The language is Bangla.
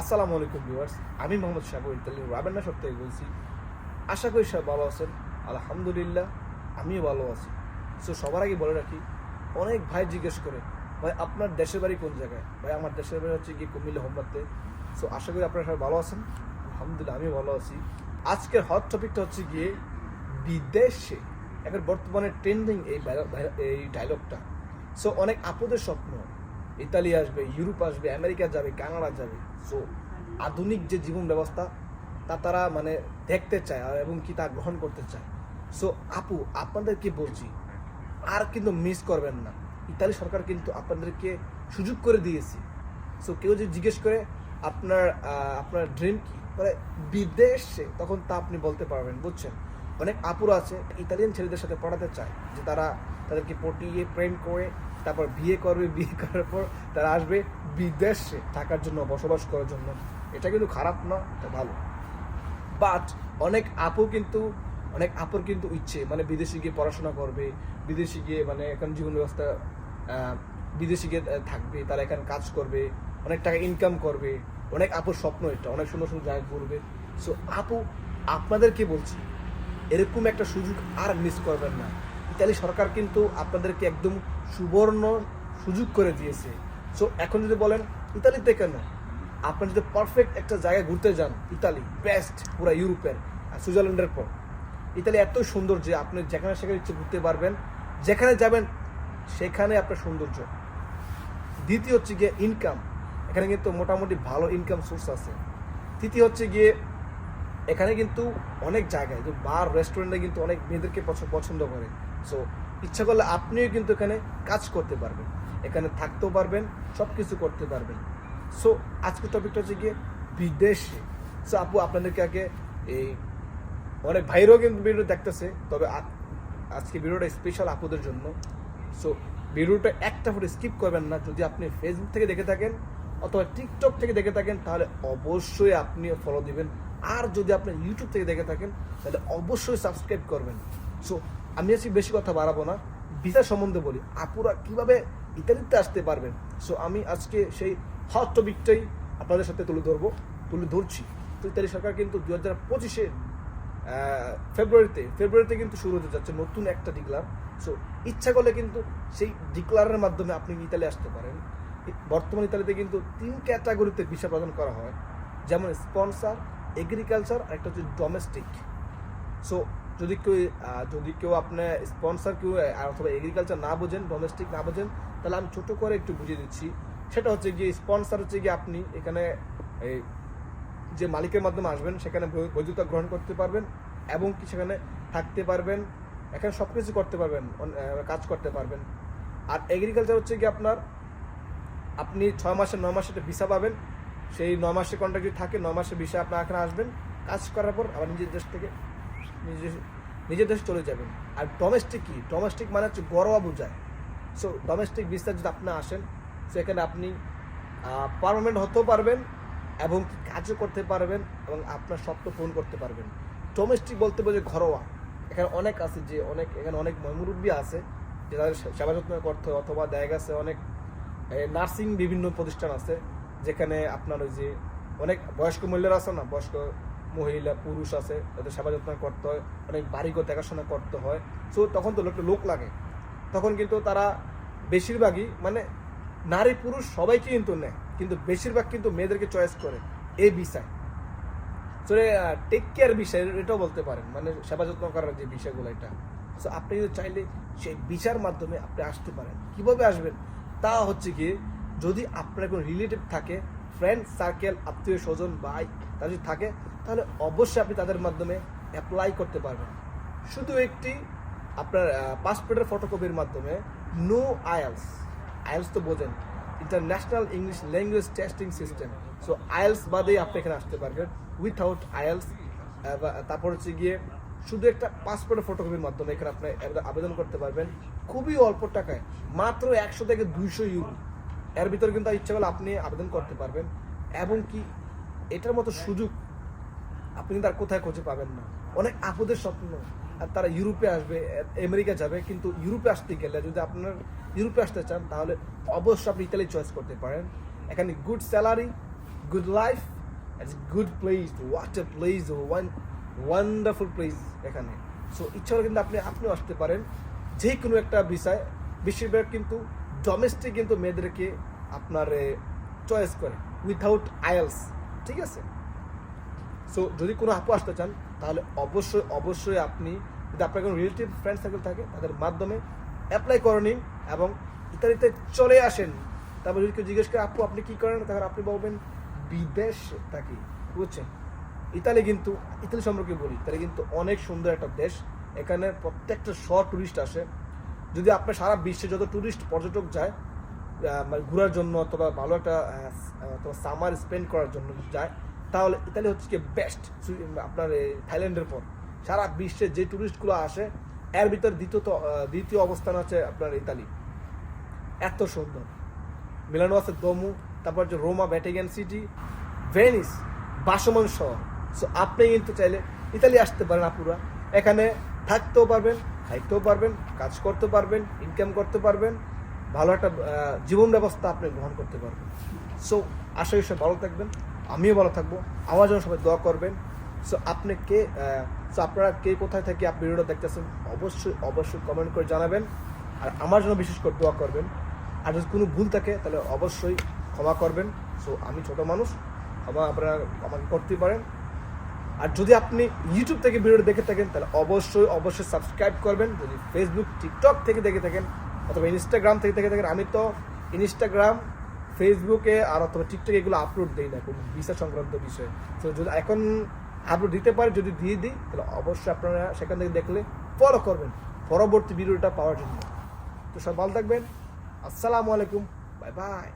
আসসালামু আলাইকুম ভিউয়ার্স, আমি মোহাম্মদ সাগর ইতালি রাবেন্না থেকে বলছি, আশা করি সব ভালো আছেন, আলহামদুলিল্লাহ আমিও ভালো আছি। সো সবার আগে বলে রাখি, অনেক ভাই জিজ্ঞেস করে, ভাই, আপনার দেশের বাড়ি কোন জায়গায়? ভাই, আমার দেশের বাড়ি হচ্ছে কি কুমিল্লা হোমবাতে সো আশা করি আপনারা সবাই ভালো আছেন, আলহামদুলিল্লাহ আমিও ভালো আছি। আজকের হট টপিকটা হচ্ছে গিয়ে বিদেশে, এখন বর্তমানে ট্রেন্ডিং এই এই ডায়লগটা সো অনেক আপদের স্বপ্ন ইতালি আসবে, ইউরোপ আসবে, আমেরিকা যাবে, কানাডা যাবে। সো আধুনিক যে জীবন ব্যবস্থা, তা তারা মানে দেখতে চায় এবং কি তা গ্রহণ করতে চায়। সো আপু, আপনাদেরকে বলছি, আর কিন্তু মিস করবেন না। ইতালি সরকার কিন্তু আপনাদেরকে সুযোগ করে দিয়েছে। সো কেউ যদি জিজ্ঞেস করে, আপনার আপনার ড্রিম কি? মানে বিদেশে? তখন তা আপনি বলতে পারবেন, বুঝছেন? অনেক আপুরা আছে, ইতালিয়ান ছেলেদের সাথে পড়াতে চায়, যে তারা তাদেরকে পটিয়ে প্রেম করে তারপর বিয়ে করবে, বিয়ে করার পর তারা আসবে বিদেশে থাকার জন্য, বসবাস করার জন্য। এটা কিন্তু খারাপ না, এটা ভালো। বাট অনেক আপু কিন্তু, অনেক আপুর কিন্তু ইচ্ছে মানে বিদেশে গিয়ে পড়াশোনা করবে, বিদেশে গিয়ে মানে এখন জীবন ব্যবস্থা বিদেশে গিয়ে থাকবে, তারা এখানে কাজ করবে, অনেক টাকা ইনকাম করবে। অনেক আপুর স্বপ্ন এটা, অনেক সুন্দর সুন্দর জায়গায় ঘুরবে। সো আপু, আপনাদেরকে বলছি, এরকম একটা সুযোগ আর মিস করবেন না। ইতালি সরকার কিন্তু আপনাদেরকে একদম সুবর্ণ সুযোগ করে দিয়েছে। সো এখন যদি বলেন, ইতালিতে কেন? আপনি যদি পারফেক্ট একটা জায়গায় ঘুরতে যান, ইতালি বেস্ট পুরো ইউরোপের সুইজারল্যান্ডের পর। ইতালি এত সুন্দর যে আপনি যেখানে সেখানে ইচ্ছে ঘুরতে পারবেন, যেখানে যাবেন, সেখানে আপনার সৌন্দর্য। দ্বিতীয় হচ্ছে গিয়ে ইনকাম এখানে কিন্তু মোটামুটি ভালো ইনকাম সোর্স আছে। তৃতীয় হচ্ছে গিয়ে, এখানে কিন্তু অনেক জায়গায় বার রেস্টুরেন্টে কিন্তু অনেক মেয়েদেরকে পছ- পছন্দ করে। সো ইচ্ছা করলে আপনিও কিন্তু এখানে কাজ করতে পারবেন। এখানে থাকতেও পারবেন সব কিছু করতে পারবেন। সো আজকের টপিকটা হচ্ছে গিয়ে বিদেশে। সো আপু, আপনাদেরকে আগে এই অনেক ভাইরাও কিন্তু ভিডিও দেখতেছে, তবে আজকে ভিডিওটা স্পেশাল আপুদের জন্য। সো ভিডিওটা একটা ফুটে স্কিপ করবেন না। যদি আপনি ফেসবুক থেকে দেখে থাকেন অথবা টিকটক থেকে দেখে থাকেন, তাহলে অবশ্যই আপনি ফলো দিবেন। আর যদি আপনি ইউটিউব থেকে দেখে থাকেন, তাহলে অবশ্যই সাবস্ক্রাইব করবেন। সো আমি আজকে বেশি কথা বাড়াবো না ভিসা সম্বন্ধে বলি। আপুরা কীভাবে ইতালিতে আসতে পারবেন? সো আমি আজকে সেই হট টপিকটাই আপনাদের সাথে তুলে ধরবো, তুলে ধরছি। তো ইতালি সরকার কিন্তু দু হাজার পঁচিশে ফেব্রুয়ারিতে ফেব্রুয়ারিতে কিন্তু শুরু হতে যাচ্ছে নতুন একটা ডিক্লার সো ইচ্ছা করলে কিন্তু সেই ডিক্লারের মাধ্যমে আপনি ইতালি আসতে পারেন। বর্তমান ইতালিতে কিন্তু তিন ক্যাটাগরিতে ভিসা প্রদান করা হয়। যেমন স্পন্সার এগ্রিকালচার আর একটা হচ্ছে ডোমেস্টিক সো যদি কেউ যদি কেউ আপনার স্পন্সার কেউ অথবা এগ্রিকালচার না বোঝেন ডোমেস্টিক না বোঝেন, তাহলে আমি ছোট করে একটু বুঝিয়ে দিচ্ছি। সেটা হচ্ছে গিয়ে স্পন্সার হচ্ছে গিয়ে আপনি এখানে এই যে মালিকের মাধ্যমে আসবেন, সেখানে বৈধতা গ্রহণ করতে পারবেন এবং কি সেখানে থাকতে পারবেন, এখানে সব কিছু করতে পারবেন কাজ করতে পারবেন। আর এগ্রিকালচার হচ্ছে কি আপনার, আপনি ছয় মাসে, নয় মাসে একটা ভিসা পাবেন। সেই নয় মাসে কন্ট্রাক্ট যদি থাকে, নয় মাসে ভিসা আপনার এখানে আসবেন। কাজ করার পর আবার নিজের দেশ থেকে নিজের নিজের দেশে চলে যাবেন। আর ডোমেস্টিক কি? ডোমেস্টিক মানে হচ্ছে গরোয়া বোঝায়। সো ডোমেস্টিক ভিসা যদি আপনি আসেন, সেখানে আপনি পারমানেন্ট হতেও পারবেন এবং কি কাজও করতে পারবেন এবং আপনার স্বপ্ন পূরণ করতে পারবেন। ডোমেস্টিক বলতে বোঝে ঘরোয়া। এখানে অনেক আছে যে অনেক, এখানে অনেক মুরব্বী আছে, যে তাদের সেবা যত্ন করতে হয় অথবা দেখা গেছে অনেক নার্সিং বিভিন্ন প্রতিষ্ঠান আছে, যেখানে আপনার ওই যে অনেক বয়স্ক মহিলারা আছে না, বয়স্ক মহিলা, পুরুষ আছে, তাদের সেবা যত্ন করতে হয়, অনেক বাড়িঘর দেখাশোনা করতে হয়। সো তখন তো লোকটা লোক লাগে। তখন কিন্তু তারা বেশিরভাগই মানে নারী, পুরুষ সবাইকে কিন্তু নেয়। কিন্তু বেশিরভাগ কিন্তু মেয়েদেরকে চয়েস করে এই বিষয় সো টেক কেয়ার বিষয়, এটাও বলতে পারেন। মানে সেবা যত্ন করার যে বিষয়গুলো এটা। সো আপনি যদি চাইলে সেই বিচার মাধ্যমে আপনি আসতে পারেন। কীভাবে আসবেন? তা হচ্ছে কি যদি আপনার কোনো রিলেটিভ থাকে ফ্রেন্ড সার্কেল আত্মীয় স্বজন ভাই তারা যদি থাকে, তাহলে অবশ্যই আপনি তাদের মাধ্যমে অ্যাপ্লাই করতে পারবেন। শুধু একটি আপনার পাসপোর্টের ফটোকপির মাধ্যমে নো আয়ালস আয়ালস তো বোঝেন international English language testing system so IELTS বাদেই আপনি এখানে আসতে পারবেন উইথাউট আয়ালস তারপর হচ্ছে গিয়ে শুধু একটা পাসপোর্টের ফটোকপির মাধ্যমে এখানে আপনি আবেদন- করতে পারবেন। খুবই অল্প টাকায়, মাত্র একশো থেকে দুইশো ইউরো এর ভিতরে কিন্তু ইচ্ছা করলে আপনি আবেদন করতে পারবেন। এবং কি এটার মতো সুযোগ আপনি আর কোথায় খুঁজে পাবেন না। অনেক আপদের স্বপ্ন। আর তারা ইউরোপে আসবে, আমেরিকা যাবে, কিন্তু ইউরোপে আসতে গেলে যদি আপনার ইউরোপে আসতে চান, তাহলে অবশ্যই আপনি ইতালি চয়েস করতে পারেন। এখানে good salary good life it's good place what a place one wonderful place এখানে। সো ইচ্ছা হলে কিন্তু আপনি, আপনিও আসতে পারেন। যে কোনো একটা বিষয়, বেশিরভাগ কিন্তু ডোমেস্টিক কিন্তু মেয়েদেরকে আপনার চয়েস করে উইথাউট আয়েলস ঠিক আছে? সো যদি কোনো আপু আসতে চান, তাহলে অবশ্যই অবশ্যই আপনি, যদি আপনার কোনো রিলেটিভ ফ্রেন্ড সার্কেল থাকে, তাদের মাধ্যমে অ্যাপ্লাই করে নিন এবং ইতালিতে চলে আসেন। তারপর যদি কেউ জিজ্ঞেস করে, আপু, আপনি কী করেন? তাহলে আপনি বলবেন, বিদেশ থাকি। বুঝছেন? ইতালি কিন্তু, ইতালি সম্পর্কে বলি, ইতালি কিন্তু অনেক সুন্দর একটা দেশ। এখানে প্রত্যেকটা শ টুরিস্ট আসে। যদি আপনার সারা বিশ্বে যত ট্যুরিস্ট পর্যটক যায় মানে ঘোরার জন্য অথবা ভালো একটা অথবা সামার স্পেন্ড করার জন্য যায়, তাহলে ইতালি হচ্ছে কি বেস্ট আপনার থাইল্যান্ডের পর সারা বিশ্বে যে ট্যুরিস্টগুলো আসে, এর ভিতর দ্বিতীয় দ্বিতীয় অবস্থান আছে আপনার ইতালি এত সুন্দর। মিলানো আছে দমু তারপর যে রোমা ভ্যাটিকান সিটি ভেনিস বাসমান শহর। সো আপনি কিন্তু চাইলে ইতালি আসতে পারেন আপুরা। এখানে থাকতেও পারবেন খাইতেও পারবেন, কাজ করতে পারবেন ইনকাম করতে পারবেন, ভালো একটা জীবন ব্যবস্থা আপনি গ্রহণ করতে পারবেন। সো আশা সবাই ভালো থাকবেন, আমিও ভালো থাকব, আমার জন্য সবাই দোয়া করবেন। সো আপনি কে সো আপনারা কে কোথায় থেকে আপনি ভিডিওটা দেখতেছেন, অবশ্যই অবশ্যই কমেন্ট করে জানাবেন। আর আমার জন্য বিশেষ করে দোয়া করবেন। আর যদি কোনো ভুল থাকে, তাহলে অবশ্যই ক্ষমা করবেন। সো আমি ছোট মানুষ, ক্ষমা আপনারা আমাকে করতেই পারেন। আর যদি আপনি ইউটিউব থেকে ভিডিওটা দেখে থাকেন, তাহলে অবশ্যই অবশ্যই সাবস্ক্রাইব করবেন। যদি ফেসবুক টিকটক থেকে দেখে থাকেন, অথবা ইনস্টাগ্রাম থেকে দেখে থাকেন, আমি তো ইনস্টাগ্রাম ফেসবুকে আর অথবা টিকটকে এগুলো আপলোড দিই না, কোনো ভিসা সংক্রান্ত বিষয়ে। তো যদি এখন আপলোড দিতে পারে, যদি দিয়ে দিই, তাহলে অবশ্যই আপনারা সেখান থেকে দেখলে ফলো করবেন, পরবর্তী ভিডিওটা পাওয়ার জন্য। তো সব ভালো থাকবেন। আসসালামু আলাইকুম। Bye bye